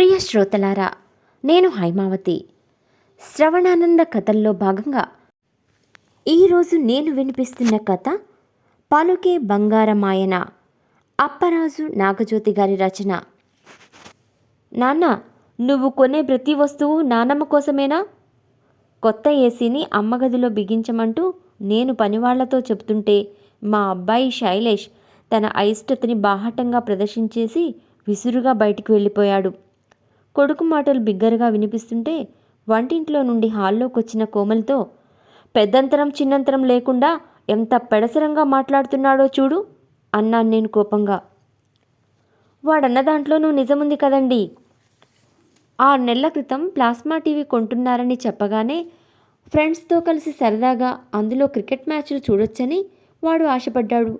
ప్రియ శ్రోతలారా నేను హైమావతి. శ్రవణానంద కథల్లో భాగంగా ఈరోజు నేను వినిపిస్తున్న కథ పలుకే బంగారమాయన అప్పరాజు నాగజ్యోతి గారి రచన. నాన్న నువ్వు కొనే ప్రతి వస్తువు నానమ్మ కోసమేనా? కొత్త ఏసీని అమ్మగదిలో బిగించమంటూ నేను పనివాళ్ళతో చెప్తుంటే మా అబ్బాయి శైలేష్ తన అయిష్టతని బాహటంగా ప్రదర్శించేసి విసురుగా బయటికి వెళ్ళిపోయాడు. కొడుకు మాటలు బిగ్గరగా వినిపిస్తుంటే వంటింట్లో నుండి హాల్లోకి వచ్చిన కోమలితో పెద్దంతరం చిన్నంతరం లేకుండా ఎంత పెడసరంగా మాట్లాడుతున్నాడో చూడు అన్నాను నేను కోపంగా. వాడన్న దాంట్లోనూ నిజముంది కదండి. ఆరు నెలల క్రితం ప్లాస్మా టీవీ కొంటున్నారని చెప్పగానే ఫ్రెండ్స్తో కలిసి సరదాగా అందులో క్రికెట్ మ్యాచ్లు చూడొచ్చని వాడు ఆశపడ్డాడు.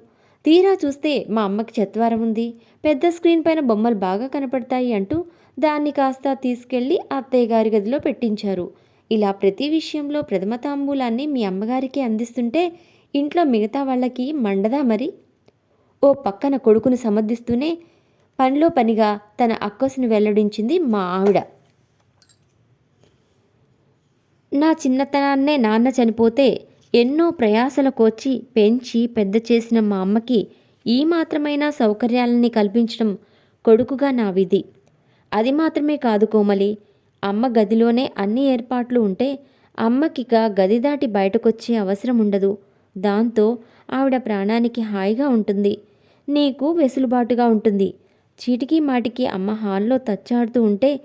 తీరా చూస్తే మా అమ్మకి చెత్వారం ఉంది పెద్ద స్క్రీన్ పైన బొమ్మలు బాగా కనపడతాయి అంటూ దాన్ని కాస్త తీసుకెళ్ళి అత్తయ్య గారి గదిలో పెట్టించారు. ఇలా ప్రతి విషయంలో ప్రథమ తాంబూలాన్ని మీ అమ్మగారికి అందిస్తుంటే ఇంట్లో మిగతా వాళ్ళకి మండదా మరి? ఓ పక్కన కొడుకును సమర్థిస్తూనే పనిలో పనిగా తన అక్కసును వెల్లడించింది మా ఆవిడ. నా చిన్నతనాన్నే నాన్న చనిపోతే ఎన్నో ప్రయాసల కోచి పెంచి పెద్ద చేసిన మా అమ్మకి ఈ మాత్రమైన సౌకర్యాలని కల్పించడం కొడుకుగా నా విధి. అది మాత్రమే కాదు కోమలి. అమ్మ గదిలోనే అన్ని ఏర్పాట్లు ఉంటే అమ్మకిక గది దాటి బయటకొచ్చే అవసరం ఉండదు. దాంతో ఆవిడ ప్రాణానికి హాయిగా ఉంటుంది. నీకు వెసులుబాటుగా ఉంటుంది. చీటికి మాటికి అమ్మ హాల్లో తచ్చాడుతూ ఉంటే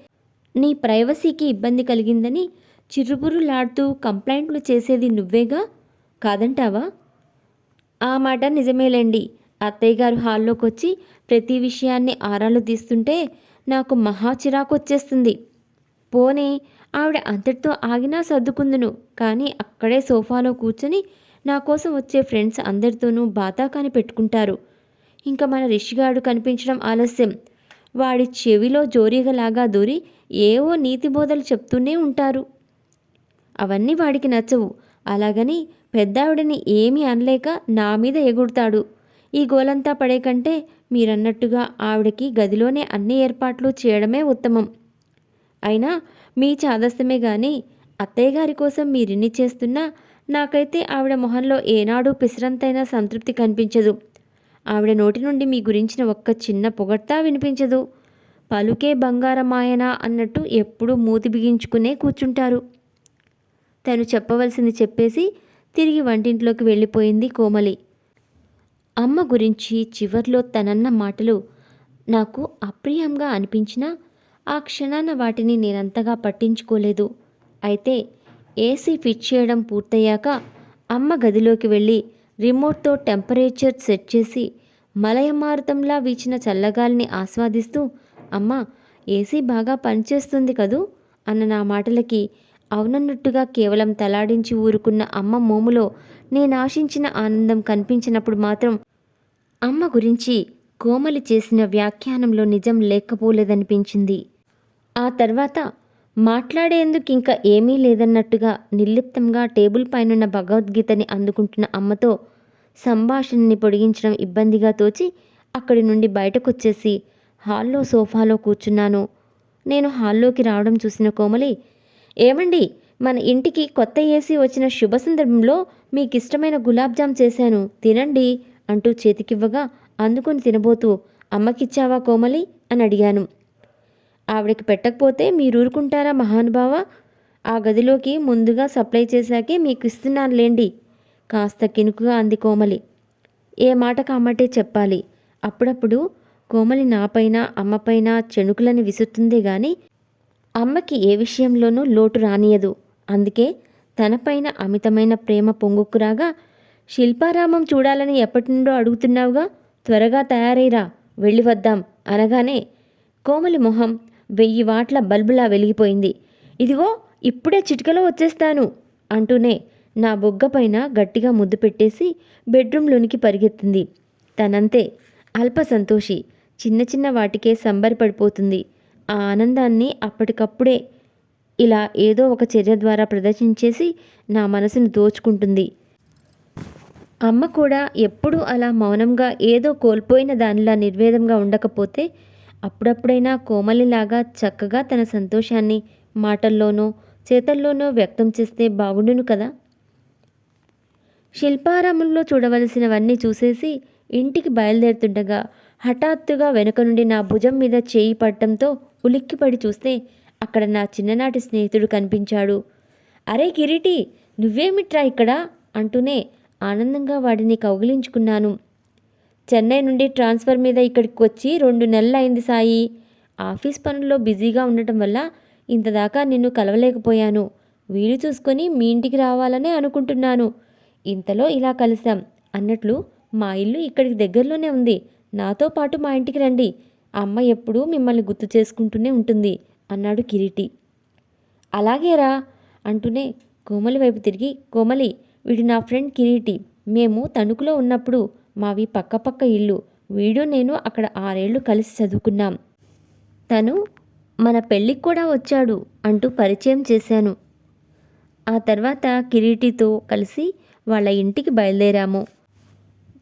నీ ప్రైవసీకి ఇబ్బంది కలిగిందని చిరుబురులాడుతూ కంప్లైంట్లు చేసేది నువ్వేగా? కాదంటావా? ఆ మాట నిజమేలేండి. అత్తయ్య గారు హాల్లోకి వచ్చి ప్రతి విషయాన్ని ఆరాలు తీస్తుంటే నాకు మహా చిరాకు వచ్చేస్తుంది పోనే ఆవిడ అంతటితో ఆగినా సర్దుకుందును. కానీ అక్కడే సోఫాలో కూర్చొని నా కోసం వచ్చే ఫ్రెండ్స్ అందరితోనూ బాతాకాని పెట్టుకుంటారు. ఇంకా మన రిషిగాడు కనిపించడం ఆలస్యం. వాడి చెవిలో జోరీగలాగా దూరి ఏవో నీతి బోధలు చెప్తూనే ఉంటారు. అవన్నీ వాడికి నచ్చవు. అలాగని పెద్దావిడని ఏమీ అనలేక నా మీద ఎగుడతాడు ఈ గోలంతా పడే కంటే మీరన్నట్టుగా ఆవిడకి గదిలోనే అన్ని ఏర్పాట్లు చేయడమే ఉత్తమం. అయినా మీ చాదస్తమే గాని అత్తయ్య గారి కోసం మీరిన్ని చేస్తున్నా నాకైతే ఆవిడ మొహంలో ఏనాడు పిసరంతైనా సంతృప్తి కనిపించదు. ఆవిడ నోటి నుండి మీ గురించిన ఒక్క చిన్న పొగడ్తా వినిపించదు. పలుకే బంగారమాయన అన్నట్టు ఎప్పుడూ మూతి బిగించుకునే కూర్చుంటారు. తను చెప్పవలసింది చెప్పేసి తిరిగి వంటింట్లోకి వెళ్ళిపోయింది కోమలి. అమ్మ గురించి చివర్లో తనన్న మాటలు నాకు అప్రియంగా అనిపించినా ఆ క్షణాన వాటిని నేనంతగా పట్టించుకోలేదు. అయితే ఏసీ ఫిట్ చేయడం పూర్తయ్యాక అమ్మ గదిలోకి వెళ్ళి రిమోట్తో టెంపరేచర్ సెట్ చేసి మలయమారుతంలా వీచిన చల్లగాలిని ఆస్వాదిస్తూ అమ్మ ఏసీ బాగా పనిచేస్తుంది కదూ? అన్న నా మాటలకి అవునన్నట్టుగా కేవలం తలాడించి ఊరుకున్న అమ్మ మోములో నేను ఆశించిన ఆనందం కనిపించినప్పుడు మాత్రం అమ్మ గురించి కోమలి చేసిన వ్యాఖ్యానంలో నిజం లేకపోలేదనిపించింది. ఆ తర్వాత మాట్లాడేందుకు ఇంకా ఏమీ లేదన్నట్టుగా నిర్లిప్తంగా టేబుల్ పైనున్న భగవద్గీతని అందుకుంటున్న అమ్మతో సంభాషణని పొడిగించడం ఇబ్బందిగా తోచి అక్కడి నుండి బయటకొచ్చేసి హాల్లో సోఫాలో కూర్చున్నాను. నేను హాల్లోకి రావడం చూసిన కోమలి ఏమండి మన ఇంటికి కొత్త ఏసీ వచ్చిన శుభ సందర్భంలో మీకు ఇష్టమైన గులాబ్ జామ్ చేశాను. తినండి అంటూ చేతికివ్వగా అందుకొని తినబోతూ అమ్మకిచ్చావా కోమలి? అని అడిగాను. ఆవిడకి పెట్టకపోతే మీరు ఊరుకుంటారా మహానుభావ? ఆ గదిలోకి ముందుగా సప్లై చేశాకే మీకు ఇస్తున్నానులేండి కాస్త కినుకుగా అంది కోమలి. ఏ మాట కామటే చెప్పాలి. అప్పుడప్పుడు కోమలి నాపైన అమ్మపైన చెణుకులని విసురుతుందే గాని అమ్మకి ఏ విషయంలోనూ లోటు రానియదు. అందుకే తనపైన అమితమైన ప్రేమ పొంగుకురాగా శిల్పారామం చూడాలని ఎప్పటి నుండో అడుగుతున్నావుగా? త్వరగా తయారైరా వెళ్ళి వద్దాం అనగానే కోమలి మొహం వెయ్యి వాట్ల బల్బులా వెలిగిపోయింది. ఇదిగో ఇప్పుడే చిటికలో వచ్చేస్తాను అంటూనే నా బొగ్గపైన గట్టిగా ముద్దు పెట్టేసి బెడ్రూమ్లోనికి పరిగెత్తింది. తనంతే అల్ప సంతోషి చిన్న చిన్న వాటికే సంబరపడిపోతుంది. ఆ ఆనందాన్ని అప్పటికప్పుడే ఇలా ఏదో ఒక చర్య ద్వారా ప్రదర్శించేసి నా మనసును దోచుకుంటుంది. అమ్మ కూడా ఎప్పుడూ అలా మౌనంగా ఏదో కోల్పోయిన దానిలా నిర్వేదంగా ఉండకపోతే అప్పుడప్పుడైనా కోమలిలాగా చక్కగా తన సంతోషాన్ని మాటల్లోనో చేతల్లోనో వ్యక్తం చేస్తే బాగుండును కదా? శిల్పారామంలో చూడవలసినవన్నీ చూసేసి ఇంటికి బయలుదేరుతుండగా హఠాత్తుగా వెనుక నుండి నా భుజం మీద చేయి పడటంతో ఉలిక్కిపడి చూస్తే అక్కడ నా చిన్ననాటి స్నేహితుడు కనిపించాడు. అరే కిరీటి నువ్వేమిట్రా ఇక్కడ? అంటూనే ఆనందంగా వాడిని కౌగిలించుకున్నాను. చెన్నై నుండి ట్రాన్స్ఫర్ మీద ఇక్కడికి వచ్చి రెండు నెలలు అయింది సాయి. ఆఫీస్ పనుల్లో బిజీగా ఉండటం వల్ల ఇంతదాకా నిన్ను కలవలేకపోయాను. వీలు చూసుకొని మీ ఇంటికి రావాలనే అనుకుంటున్నాను. ఇంతలో ఇలా కలిసాం అన్నట్లు మా ఇల్లు ఇక్కడికి దగ్గరలోనే ఉంది. నాతో పాటు మా ఇంటికి రండి. అమ్మ ఎప్పుడూ మిమ్మల్ని గుర్తు చేసుకుంటూనే ఉంటుంది అన్నాడు కిరీటి. అలాగేరా అంటూనే కోమలి వైపు తిరిగి కోమలి వీడు నా ఫ్రెండ్ కిరీటి. మేము తణుకులో ఉన్నప్పుడు మావి పక్కపక్క ఇల్లు. వీడు నేను అక్కడ ఆరేళ్ళు కలిసి చదువుకున్నాం. తను మన పెళ్ళికి కూడా వచ్చాడు అంటూ పరిచయం చేశాను. ఆ తర్వాత కిరీటితో కలిసి వాళ్ళ ఇంటికి బయలుదేరాము.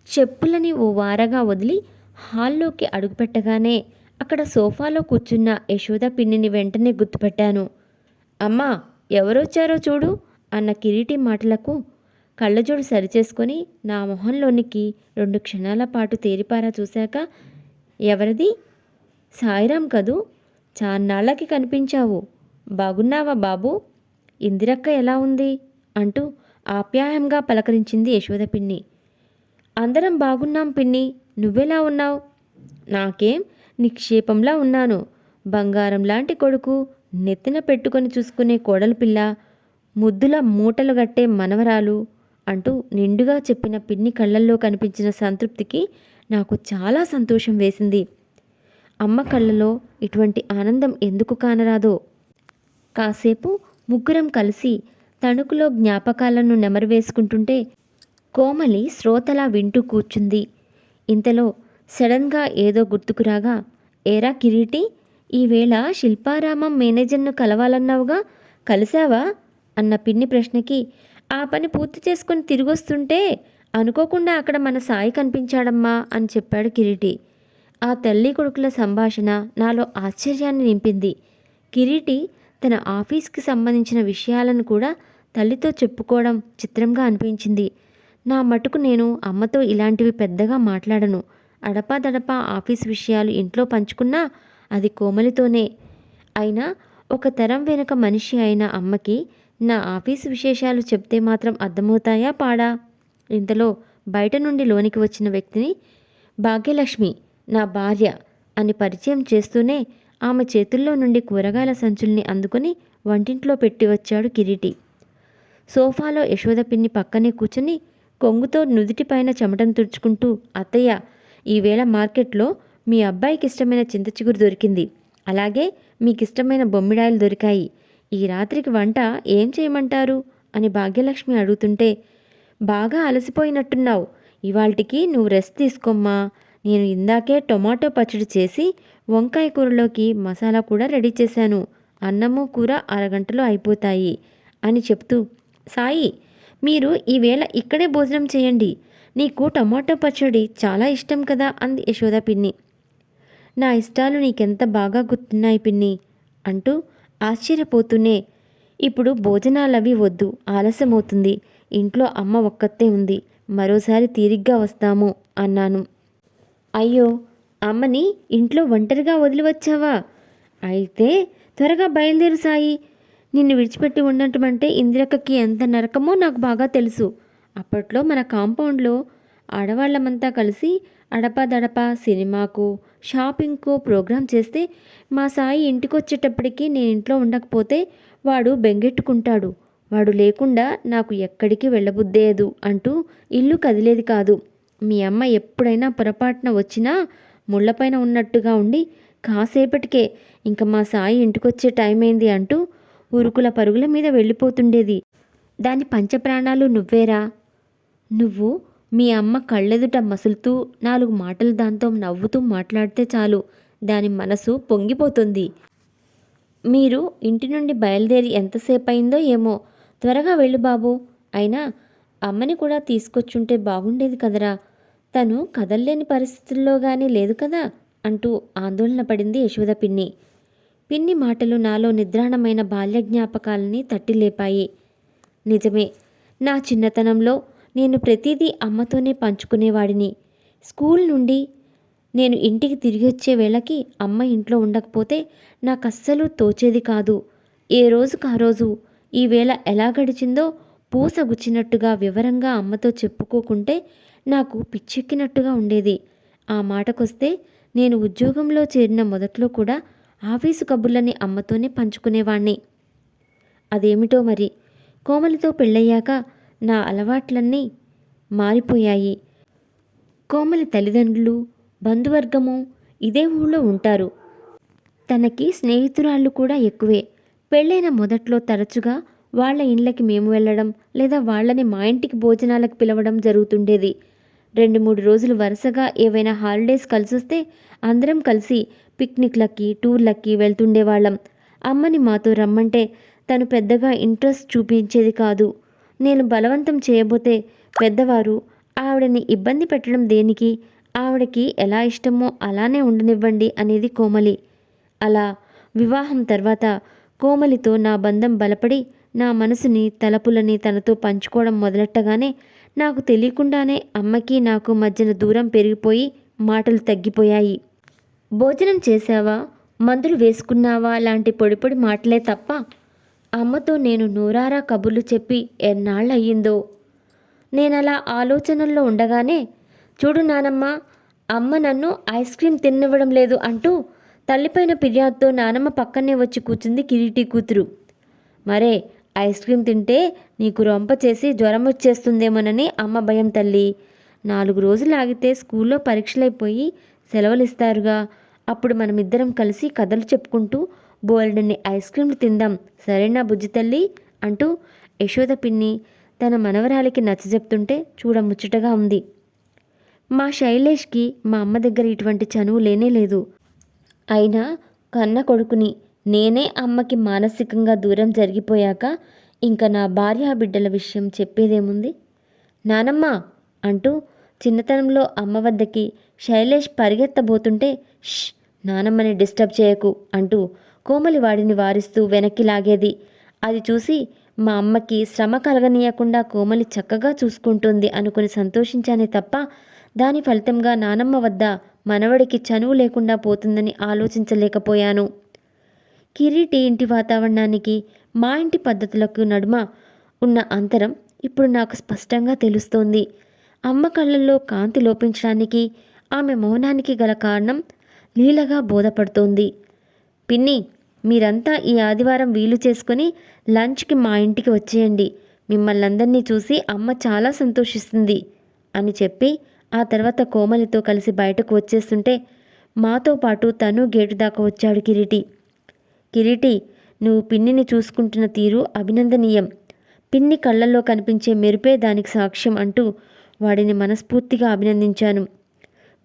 చెప్పులని ఓ వారగా వదిలి హాల్లోకి అడుగుపెట్టగానే అక్కడ సోఫాలో కూర్చున్న యశోద పిన్నిని వెంటనే గుర్తుపెట్టాను. అమ్మా ఎవరొచ్చారో చూడు అన్న కిరీటి మాటలకు కళ్ళజోడు సరిచేసుకొని నా మొహంలోనికి రెండు క్షణాల పాటు తేరిపారా చూశాక ఎవరిది? సాయిరాం కదూ? చాన్నాళ్ళకి కనిపించావు. బాగున్నావా బాబు? ఇందిరక్క ఎలా ఉంది? అంటూ ఆప్యాయంగా పలకరించింది యశోద పిన్ని. అందరం బాగున్నాం పిన్ని. నువ్వెలా ఉన్నావు? నాకేం? నిక్షేపంలా ఉన్నాను. బంగారం లాంటి కొడుకు నెత్తిన పెట్టుకొని చూసుకునే కోడలు పిల్ల ముద్దుల మూటలు గట్టే మనవరాలు అంటూ నిండుగా చెప్పిన పిన్ని కళ్ళల్లో కనిపించిన సంతృప్తికి నాకు చాలా సంతోషం వేసింది. అమ్మ కళ్ళలో ఇటువంటి ఆనందం ఎందుకు కానరాదో. కాసేపు ముగ్గురం కలిసి తణుకులో జ్ఞాపకాలను నెమరు వేసుకుంటుంటే కోమలి శ్రోతలా వింటూ కూర్చుంది. ఇంతలో సడన్గా ఏదో గుర్తుకురాగా ఏరా కిరీటి ఈవేళ శిల్పారామం మేనేజర్ను కలవాలన్నావుగా కలిశావా? అన్న పిన్ని ప్రశ్నకి ఆ పని పూర్తి చేసుకొని తిరిగొస్తుంటే అనుకోకుండా అక్కడ మన సాయి కనిపించాడమ్మా అని చెప్పాడు కిరీటి. ఆ తల్లి కొడుకుల సంభాషణ నాలో ఆశ్చర్యాన్ని నింపింది. కిరీటి తన ఆఫీస్కి సంబంధించిన విషయాలను కూడా తల్లితో చెప్పుకోవడం చిత్రంగా అనిపించింది. నా మటుకు నేను అమ్మతో ఇలాంటివి పెద్దగా మాట్లాడను. అడపాదడపా ఆఫీస్ విషయాలు ఇంట్లో పంచుకున్నా అది కోమలితోనే. అయినా ఒక తరం వెనుక మనిషి అయిన అమ్మకి నా ఆఫీసు విశేషాలు చెప్తే మాత్రం అర్థమవుతాయా పాడా? ఇంతలో బయట నుండి లోనికి వచ్చిన వ్యక్తిని భాగ్యలక్ష్మి నా భార్య అని పరిచయం చేస్తూనే ఆమె చేతుల్లో నుండి కూరగాయల సంచుల్ని అందుకుని వంటింట్లో పెట్టి వచ్చాడు కిరీటి. సోఫాలో యశోద పిన్ని పక్కనే కూర్చుని కొంగుతో నుదుటిపైన చెమటను తుడుచుకుంటూ అత్తయ్య ఈవేళ మార్కెట్లో మీ అబ్బాయికి ఇష్టమైన చింతచిగురు దొరికింది. అలాగే మీకు ఇష్టమైన బొమ్మిడాయలు దొరికాయి. ఈ రాత్రికి వంట ఏం చేయమంటారు? అని భాగ్యలక్ష్మి అడుగుతుంటే బాగా అలసిపోయినట్టున్నావు. ఇవాళ్టికి నువ్వు రెస్ట్ తీసుకోమ్మా. నేను ఇందాకే టొమాటో పచ్చడి చేసి వంకాయ కూరలోకి మసాలా కూడా రెడీ చేశాను. అన్నము కూర అరగంటలో అయిపోతాయి అని చెప్తూ సాయి మీరు ఈవేళ ఇక్కడే భోజనం చేయండి. నీకు టమాటో పచ్చడి చాలా ఇష్టం కదా? అంది యశోద పిన్ని. నా ఇష్టాలు నీకెంత బాగా గుర్తున్నాయి పిన్ని? అంటూ ఆశ్చర్యపోతూనే ఇప్పుడు భోజనాలవి వద్దు ఆలస్యమవుతుంది. ఇంట్లో అమ్మ ఒక్కతే ఉంది మరోసారి తీరిగ్గా వస్తాము అన్నాను. అయ్యో అమ్మని ఇంట్లో ఒంటరిగా వదిలి వచ్చావా అయితే త్వరగా బయలుదేరు సాయి. నిన్ను విడిచిపెట్టి ఉండటం అంటే ఇందిరక్కకి ఎంత నరకమో నాకు బాగా తెలుసు. అప్పట్లో మన కాంపౌండ్లో ఆడవాళ్ళమంతా కలిసి అడపదడప సినిమాకు షాపింగ్కు ప్రోగ్రాం చేస్తే మా సాయి ఇంటికొచ్చేటప్పటికీ నేను ఇంట్లో ఉండకపోతే వాడు బెంగెట్టుకుంటాడు. వాడు లేకుండా నాకు ఎక్కడికి వెళ్ళబుద్దేదు అంటూ ఇల్లు కదిలేది కాదు. మీ అమ్మ ఎప్పుడైనా పొరపాటున వచ్చినా ముళ్ళపైన ఉన్నట్టుగా ఉండి కాసేపటికే ఇంక మా సాయి ఇంటికొచ్చే టైం అయింది అంటూ ఉరుకుల పరుగుల మీద వెళ్ళిపోతుండేది. దాని పంచప్రాణాలు నువ్వేరా? నువ్వు మీ అమ్మ కళ్ళెదుట మసులుతూ నాలుగు మాటలు దాంతో నవ్వుతూ మాట్లాడితే చాలు. దాని మనసు పొంగిపోతుంది. మీరు ఇంటి నుండి బయలుదేరి ఎంతసేపు అయిందో ఏమో. త్వరగా వెళ్ళు బాబు. అయినా అమ్మని కూడా తీసుకొచ్చుంటే బాగుండేది కదరా. తను కదల్లేని పరిస్థితుల్లో కానీ లేదు కదా అంటూ ఆందోళన పడింది యశోద పిన్ని. పిన్ని మాటలు నాలో నిద్రాణమైన బాల్య జ్ఞాపకాలని తట్టిలేపాయి. నిజమే నా చిన్నతనంలో నేను ప్రతిదీ అమ్మతోనే పంచుకునేవాడిని. స్కూల్ నుండి నేను ఇంటికి తిరిగి వచ్చే వేళకి అమ్మ ఇంట్లో ఉండకపోతే నాకు అస్సలు తోచేది కాదు. ఏ రోజుకు ఆ రోజు ఈవేళ ఎలా గడిచిందో పూస గుచ్చినట్టుగా వివరంగా అమ్మతో చెప్పుకోకుంటే నాకు పిచ్చెక్కినట్టుగా ఉండేది. ఆ మాటకొస్తే నేను ఉద్యోగంలో చేరిన మొదట్లో కూడా ఆఫీసు కబుర్లని అమ్మతోనే పంచుకునేవాణ్ణి. అదేమిటో మరి? కోమలితో పెళ్ళయ్యాక నా అలవాట్లన్నీ మారిపోయాయి. కోమలి తల్లిదండ్రులు బంధువర్గము ఇదే ఊళ్ళో ఉంటారు. తనకి స్నేహితురాళ్ళు కూడా ఎక్కువే. పెళ్ళైన మొదట్లో తరచుగా వాళ్ళ ఇండ్లకి మేము వెళ్ళడం లేదా వాళ్ళని మా ఇంటికి భోజనాలకు పిలవడం జరుగుతుండేది. రెండు మూడు రోజులు వరుసగా ఏవైనా హాలిడేస్ కలిసొస్తే అందరం కలిసి పిక్నిక్లకి టూర్లకి వెళ్తుండేవాళ్ళం. అమ్మని మాతో రమ్మంటే తను పెద్దగా ఇంట్రెస్ట్ చూపించేది కాదు. నేను బలవంతం చేయబోతే పెద్దవారు ఆవిడని ఇబ్బంది పెట్టడం దేనికి ఆవిడకి ఎలా ఇష్టమో అలానే ఉండనివ్వండి అనేది కోమలి. అలా వివాహం తర్వాత కోమలితో నా బంధం బలపడి నా మనసుని తలపులని తనతో పంచుకోవడం మొదలెట్టగానే నాకు తెలియకుండానే అమ్మకి నాకు మధ్యన దూరం పెరిగిపోయి మాటలు తగ్గిపోయాయి. భోజనం చేశావా? మందులు వేసుకున్నావా? లాంటి పొడి పొడి మాటలే తప్ప అమ్మతో నేను నూరారా కబుర్లు చెప్పి ఎన్నాళ్ళయ్యిందో నేనలా ఆలోచనల్లో ఉండగానే చూడు నానమ్మ అమ్మ నన్ను ఐస్ క్రీమ్ తినివ్వడం లేదు అంటూ తల్లిపైన ఫిర్యాదుతో నానమ్మ పక్కనే వచ్చి కూర్చుంది కిరీటి కూతురు. మరే ఐస్ క్రీమ్ తింటే నీకు రొంప చేసి జ్వరం వచ్చేస్తుందేమోనని అమ్మ భయం తల్లి. నాలుగు రోజులు ఆగితే స్కూల్లో పరీక్షలైపోయి సెలవులు ఇస్తారుగా అప్పుడు మనమిద్దరం కలిసి కథలు చెప్పుకుంటూ బోల్డన్ని ఐస్ క్రీమ్లు తిందాం. సరేనా బుజ్జి తల్లి? అంటూ యశోద పిన్ని తన మనవరాలికి నచ్చజెప్తుంటే చూడముచ్చటగా ఉంది. మా శైలేష్కి మా అమ్మ దగ్గర ఇటువంటి చనువు లేనే లేదు. అయినా కన్న కొడుకుని నేనే అమ్మకి మానసికంగా దూరం జరిగిపోయాక ఇంకా నా భార్య బిడ్డల విషయం చెప్పేదేముంది? నానమ్మ! అంటూ చిన్నతనంలో అమ్మ వద్దకి శైలేష్ పరిగెత్తబోతుంటే ష్! నానమ్మని డిస్టర్బ్ చేయకు అంటూ కోమలి వాడిని వారిస్తూ వెనక్కి లాగేది. అది చూసి మా అమ్మకి శ్రమ కలగనీయకుండా కోమలి చక్కగా చూసుకుంటుంది అనుకుని సంతోషించానే తప్ప దాని ఫలితంగా నానమ్మ వద్ద మనవడికి చనువు లేకుండా పోతుందని ఆలోచించలేకపోయాను. కిరీటి ఇంటి వాతావరణానికి మా ఇంటి పద్ధతులకు నడుమ ఉన్న అంతరం ఇప్పుడు నాకు స్పష్టంగా తెలుస్తోంది. అమ్మ కళ్ళల్లో కాంతి లోపించడానికి ఆమె మౌనానికి గల కారణం లీలగా బోధపడుతోంది. పిన్ని మీరంతా ఈ ఆదివారం వీలు చేసుకొని లంచ్కి మా ఇంటికి వచ్చేయండి. మిమ్మల్ని అందరినీ చూసి అమ్మ చాలా సంతోషిస్తుంది అని చెప్పి ఆ తర్వాత కోమలితో కలిసి బయటకు వచ్చేస్తుంటే మాతో పాటు తను గేటు దాకా వచ్చాడు కిరీటి. కిరీటి నువ్వు పిన్నిని చూసుకుంటున్న తీరు అభినందనీయం. పిన్ని కళ్ళల్లో కనిపించే మెరుపే దానికి సాక్ష్యం అంటూ వాడిని మనస్ఫూర్తిగా అభినందించాను.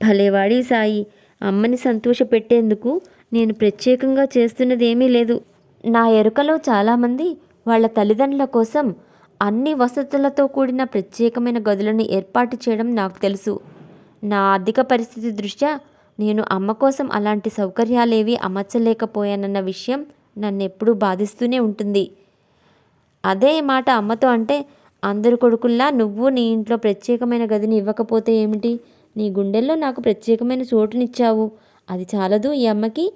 భలేవాడి సాయి అమ్మని సంతోషపెట్టేందుకు నేను ప్రత్యేకంగా చేస్తున్నదేమీ లేదు. నా ఎరుకలో చాలామంది వాళ్ళ తల్లిదండ్రుల కోసం అన్ని వసతులతో కూడిన ప్రత్యేకమైన గదులను ఏర్పాటు చేయడం నాకు తెలుసు. నా ఆర్థిక పరిస్థితి దృష్ట్యా నేను అమ్మ కోసం అలాంటి సౌకర్యాలేవి అమర్చలేకపోయానన్న విషయం నన్ను ఎప్పుడూ బాధిస్తూనే ఉంటుంది. అదే మాట అమ్మతో అంటే అందరు కొడుకుల్లా నువ్వు నీ ఇంట్లో ప్రత్యేకమైన గదిని ఇవ్వకపోతే ఏమిటి? నీ గుండెల్లో నాకు ప్రత్యేకమైన చోటునిచ్చావు. అది చాలదు ఈ అమ్మకి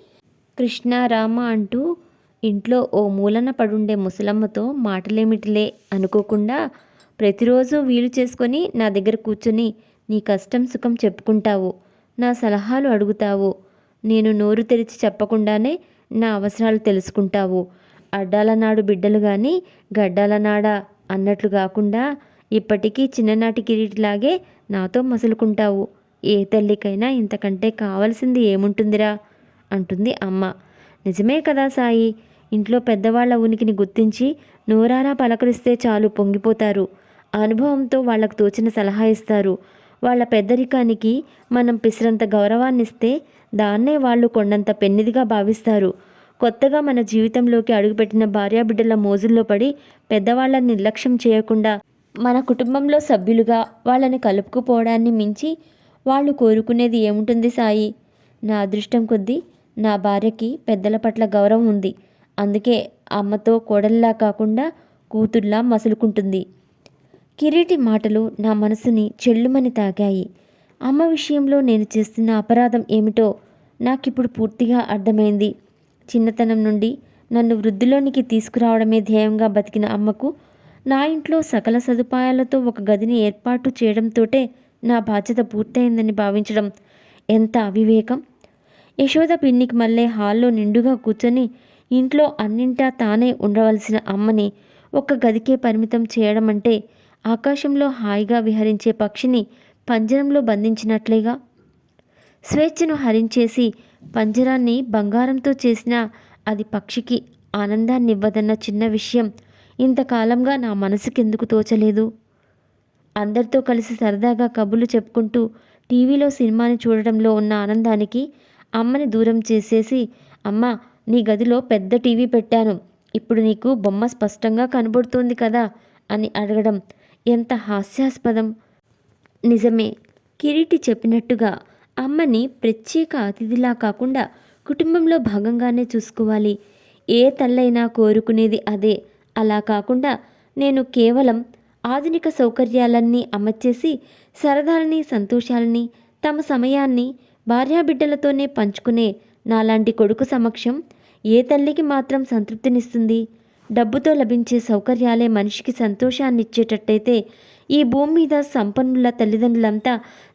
కృష్ణ రామ అంటూ ఇంట్లో ఓ మూలన పడుండే ముసలమ్మతో మాటలేమిటిలే అనుకోకుండా ప్రతిరోజు వీలు చేసుకొని నా దగ్గర కూర్చొని నీ కష్టం సుఖం చెప్పుకుంటావు. నా సలహాలు అడుగుతావు. నేను నోరు తెరిచి చెప్పకుండానే నా అవసరాలు తెలుసుకుంటావు. అడ్డాలనాడు బిడ్డలు కానీ గడ్డాలనాడా అన్నట్లు కాకుండా ఇప్పటికీ చిన్ననాటి కిరీటిలాగే నాతో మసులుకుంటావు. ఏ తల్లికైనా ఇంతకంటే కావలసింది ఏముంటుందిరా? అంటుంది అమ్మ. నిజమే కదా సాయి. ఇంట్లో పెద్దవాళ్ళ ఉనికిని గుర్తించి నోరారా పలకరిస్తే చాలు పొంగిపోతారు. అనుభవంతో వాళ్ళకు తోచిన సలహా ఇస్తారు. వాళ్ళ పెద్దరికానికి మనం పిసరంత గౌరవాన్నిస్తే దాన్నే వాళ్ళు కొండంత పెన్నిదిగా భావిస్తారు. కొత్తగా మన జీవితంలోకి అడుగుపెట్టిన భార్యాబిడ్డల మోజుల్లో పడి పెద్దవాళ్ళని నిర్లక్ష్యం చేయకుండా మన కుటుంబంలో సభ్యులుగా వాళ్ళని కలుపుకుపోవడాన్ని మించి వాళ్ళు కోరుకునేది ఏముంటుంది సాయి? నా అదృష్టం కొద్దీ నా భార్యకి పెద్దల పట్ల గౌరవం ఉంది. అందుకే అమ్మతో కోడల్లా కాకుండా కూతుర్లా మసులుకుంటుంది. కిరీటి మాటలు నా మనసుని చెల్లుమని తాగాయి. అమ్మ విషయంలో నేను చేస్తున్న అపరాధం ఏమిటో నాకిప్పుడు పూర్తిగా అర్థమైంది. చిన్నతనం నుండి నన్ను వృద్ధిలోనికి తీసుకురావడమే ధ్యేయంగా బతికిన అమ్మకు నా ఇంట్లో సకల సదుపాయాలతో ఒక గదిని ఏర్పాటు చేయడంతోటే నా బాధ్యత పూర్తయిందని భావించడం ఎంత అవివేకం! యశోద పిన్నికి మళ్ళీ హాల్లో నిండుగా కూర్చొని ఇంట్లో అన్నింటా తానే ఉండవలసిన అమ్మని ఒక్క గదికే పరిమితం చేయడం అంటే ఆకాశంలో హాయిగా విహరించే పక్షిని పంజరంలో బంధించినట్లేగా? స్వేచ్ఛను హరించేసి పంజరాన్ని బంగారంతో చేసిన అది పక్షికి ఆనందాన్ని ఇవ్వదన్న చిన్న విషయం ఇంతకాలంగా నా మనసుకెందుకు తోచలేదు? అందరితో కలిసి సరదాగా కబుర్లు చెప్పుకుంటూ టీవీలో సినిమాని చూడడంలో ఉన్న ఆనందానికి అమ్మని దూరం చేసేసి అమ్మ నీ గదిలో పెద్ద టీవీ పెట్టాను. ఇప్పుడు నీకు బొమ్మ స్పష్టంగా కనబడుతోంది కదా? అని అడగడం ఎంత హాస్యాస్పదం? నిజమే కిరీటి చెప్పినట్టుగా అమ్మని ప్రత్యేక అతిథిలా కాకుండా కుటుంబంలో భాగంగానే చూసుకోవాలి. ఏ తల్లైనా కోరుకునేది అదే. అలా కాకుండా నేను కేవలం ఆధునిక సౌకర్యాలన్నీ అమర్చేసి సరదాలని సంతోషాలని తమ సమయాన్ని భార్యాబిడ్డలతోనే పంచుకునే నాలాంటి కొడుకు సమక్షం ఏ తల్లికి మాత్రం సంతృప్తినిస్తుంది? డబ్బుతో లభించే సౌకర్యాలే మనిషికి సంతోషాన్ని ఇచ్చేటట్టయితే ఈ భూమి మీద సంపన్నుల తల్లిదండ్రులంతా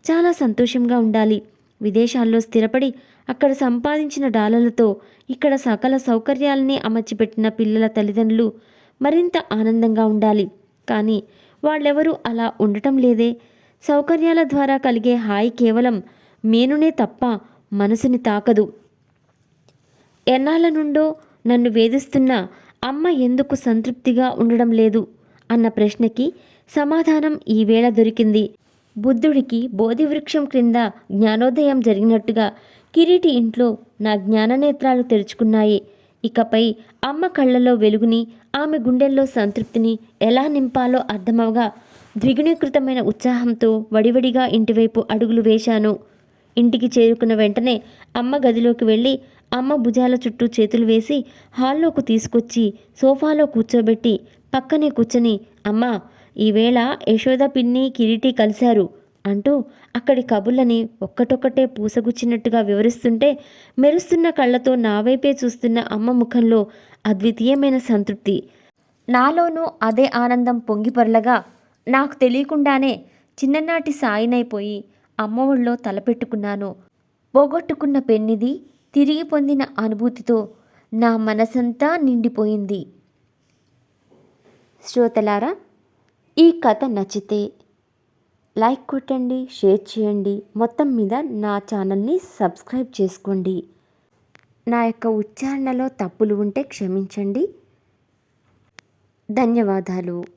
చాలా సంతోషంగా ఉండాలి. విదేశాల్లో స్థిరపడి అక్కడ సంపాదించిన డాలర్లతో ఇక్కడ సకల సౌకర్యాలని అమర్చిపెట్టిన పిల్లల తల్లిదండ్రులు మరింత ఆనందంగా ఉండాలి. కానీ వాళ్ళెవరూ అలా ఉండటం లేదే. సౌకర్యాల ద్వారా కలిగే హాయి కేవలం మేనునే తప్ప మనసుని తాకదు. ఎన్నాళ్ళ నుండో నన్ను వేధిస్తున్న అమ్మ ఎందుకు సంతృప్తిగా ఉండడం లేదు? అన్న ప్రశ్నకి సమాధానం ఈవేళ దొరికింది. బుద్ధుడికి బోధివృక్షం క్రింద జ్ఞానోదయం జరిగినట్టుగా కిరీటి ఇంట్లో నా జ్ఞాననేత్రాలు తెరుచుకున్నాయి. ఇకపై అమ్మ కళ్ళలో వెలుగుని ఆమె గుండెల్లో సంతృప్తిని ఎలా నింపాలో అర్థమవగా ద్విగుణీకృతమైన ఉత్సాహంతో వడివడిగా ఇంటివైపు అడుగులు వేశాను. ఇంటికి చేరుకున్న వెంటనే అమ్మ గదిలోకి వెళ్ళి అమ్మ భుజాల చుట్టూ చేతులు వేసి హాల్లోకి తీసుకొచ్చి సోఫాలో కూర్చోబెట్టి పక్కనే కూర్చొని అమ్మా ఈవేళ యశోద పిన్ని కిరీటి కలిశారు అంటూ అక్కడి కబుర్లని ఒక్కటొక్కటే పూసగుచ్చినట్టుగా వివరిస్తుంటే మెరుస్తున్న కళ్ళతో నా వైపే చూస్తున్న అమ్మ ముఖంలో అద్వితీయమైన సంతృప్తి. నాలోనూ అదే ఆనందం పొంగిపొరలగా నాకు తెలియకుండానే చిన్ననాటి సాయినైపోయి అమ్మ ఒళ్ళో తలపెట్టుకున్నాను. పోగొట్టుకున్న పెన్నిది తిరిగి పొందిన అనుభూతితో నా మనసంతా నిండిపోయింది. శ్రోతలారా ఈ కథ నచ్చితే లైక్ కొట్టండి షేర్ చేయండి. మొత్తం మీద నా ఛానల్ని సబ్స్క్రైబ్ చేసుకోండి. నా యొక్క ఉచ్చారణలో తప్పులు ఉంటే క్షమించండి. ధన్యవాదాలు.